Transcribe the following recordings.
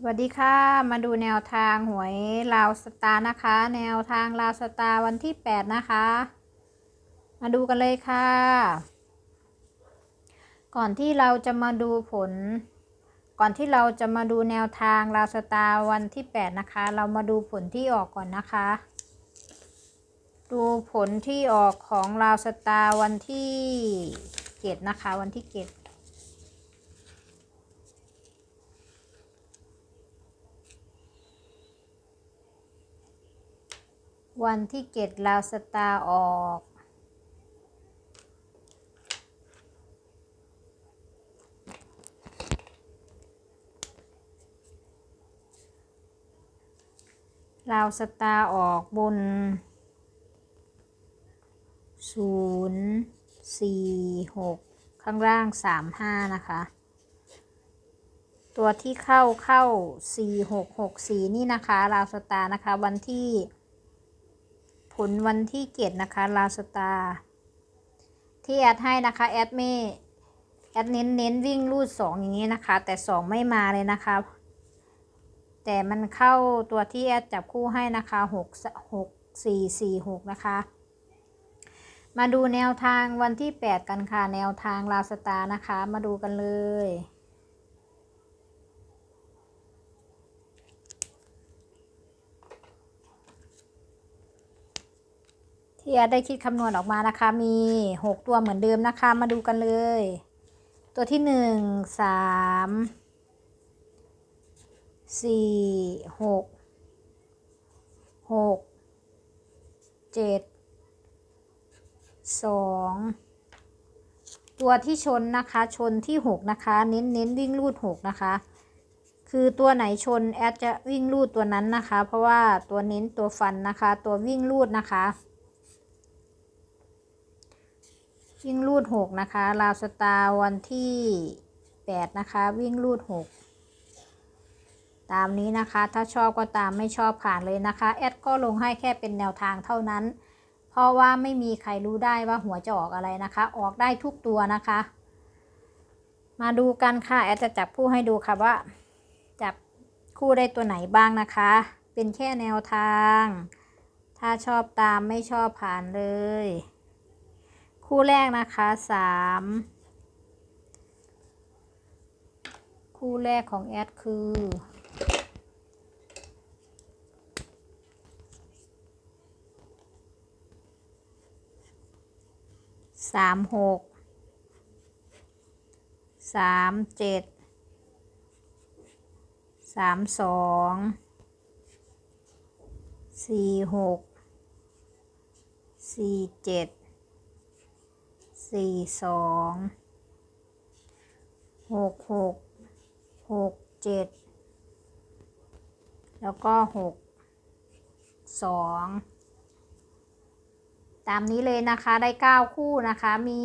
สวัสดีค่ะ มาดูแนวทางหวยลาวสตาร์นะคะ แนวทางลาวสตาร์วันที่ 8 นะคะ มาดูกันเลยค่ะ ก่อนที่เราจะมาดูผล ก่อนที่เราจะมาดูแนวทางลาวสตาร์วันที่ 8 นะคะ เรามาดูผลที่ออกก่อนนะคะ ดูผลที่ออกของลาวสตาร์วันที่ 7 นะคะ วันที่ 7 วันที่เกตลาวสตาออก ลาวสตาออกบนศูนย์สี่หกข้างล่างสามห้านะคะ ตัวที่เข้าเข้าสี่หกหกสี่นี่นะคะ ลาวสตานะคะวันที่ ผลวันที่เกตนะคะลาสตาที่แอดให้นะคะแอดไม่แอดเน้นเน้นวิ่งรูดสองอย่างนี้นะคะ แต่สองไม่มาเลยนะคะ แต่มันเข้าตัวที่แอดจับคู่ให้นะคะหกหกสี่สี่หกนะคะ มาดูแนวทางวันที่แปดกันค่ะแนวทางลาสตานะคะ มาดูกันเลย ที่แอดได้คิดคำนวณออกมานะคะ มี 6 ตัวเหมือนเดิมนะคะ มาดูกันเลย ตัวที่ 1 3 4 6 6 7 2 ตัวที่ชนนะคะ ชนที่ 6 นะคะ เน้นเน้นวิ่งรูด 6 นะคะ คือตัวไหนชนแอดจะวิ่งรูดตัวนั้นนะคะ เพราะว่าตัวเน้นตัวฟันนะคะ ตัววิ่งรูดนะคะ วิ่งรูดหกนะคะลาวสตาร์วันที่แปดนะคะ วิ่งรูดหกตามนี้นะคะ ถ้าชอบก็ตามไม่ชอบผ่านเลยนะคะ แอดก็ลงให้แค่เป็นแนวทางเท่านั้น เพราะว่าไม่มีใครรู้ได้ว่าหัวจะออกอะไรนะคะ ออกได้ทุกตัวนะคะ มาดูกันค่ะ แอดจะจับคู่ให้ดูค่ะว่า จับคู่ได้ตัวไหนบ้างนะคะ เป็นแค่แนวทาง ถ้าชอบตามไม่ชอบผ่านเลย คู่แรกนะคะสามคู่แรกของแอดคือสามหกสามเจ็ดสามสองสี่หกสี่เจ็ด สี่สองหกหกหกเจ็ดแล้วก็หกสองตามนี้เลยนะคะได้เก้าคู่นะคะมี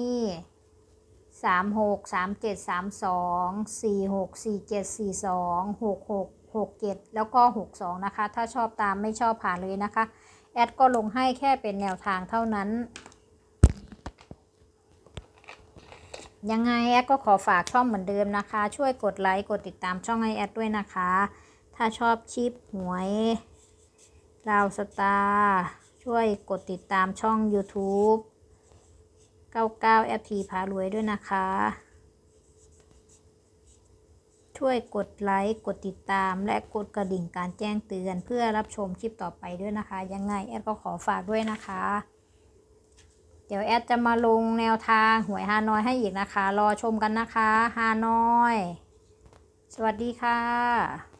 สามหกสามเจ็ดสามสองสี่หกสี่เจ็ดสี่สองหกหกหกเจ็ดแล้วก็หกสองนะคะ ถ้าชอบตามไม่ชอบผ่านเลยนะคะ แอดก็ลงให้แค่เป็นแนวทางเท่านั้น ยังไงแอดก็ขอฝากช่องเหมือนเดิมนะคะ ช่วยกดไลค์ กดติดตามช่องให้แอดด้วยนะคะ ถ้าชอบคลิปหวยราวสตาร์ช่วยกดติดตามช่อง YouTube 99 FT พารวยด้วยนะคะ ช่วยกดไลค์ กดติดตามและกดกระดิ่งการแจ้งเตือนเพื่อรับชมคลิปต่อไปด้วยนะคะ ยังไงแอดก็ขอฝากด้วยนะคะ ดี๋ยวแอดจะมาลงแนวทางหวยฮานอยให้อีกนะคะ รอชมกันนะคะฮานอย สวัสดีค่ะ